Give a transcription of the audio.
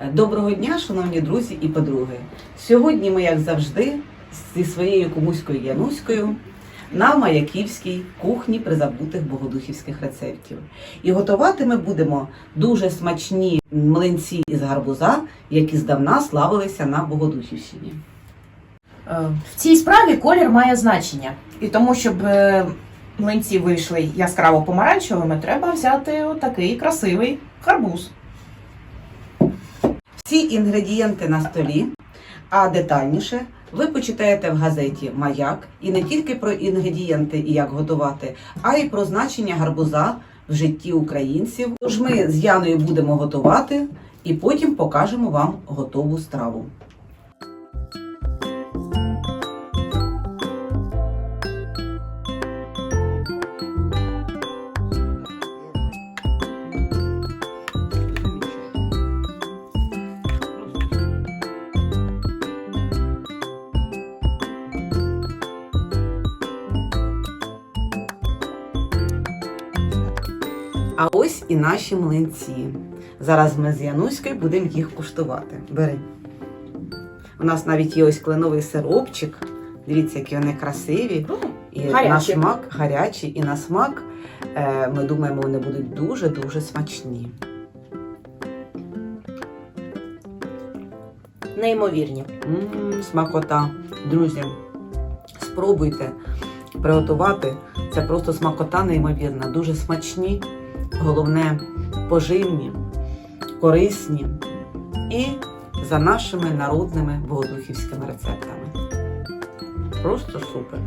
Е, Доброго дня, шановні друзі і подруги. Сьогодні ми, як завжди, зі своєю кумуською Януською на Маяківській кухні призабутих богодухівських рецептів. І готувати ми будемо дуже смачні млинці із гарбуза, які здавна славилися на Богодухівщині. Е, В цій справі колір має значення. І тому, щоб е, млинці вийшли яскраво помаранчевими, треба взяти отакий красивий гарбуз. Всі інгредієнти на столі, а детальніше ви почитаєте в газеті Маяк і не тільки про інгредієнти і як готувати, а й про значення гарбуза в житті українців. Тож ми з Яною будемо готувати і потім покажемо вам готову страву. А ось і наші млинці. Зараз ми з Януською будемо їх куштувати. Бери. У нас навіть є ось кленовий сиропчик. Дивіться, які вони красиві. І на смак гарячі, і на смак е, ми думаємо, вони будуть дуже-дуже смачні. Неймовірні. М, смакота. Друзі, спробуйте приготувати. Це просто смакота неймовірна. Дуже смачні, головне, поживні, корисні і за нашими народними богодухівськими рецептами. Просто супер.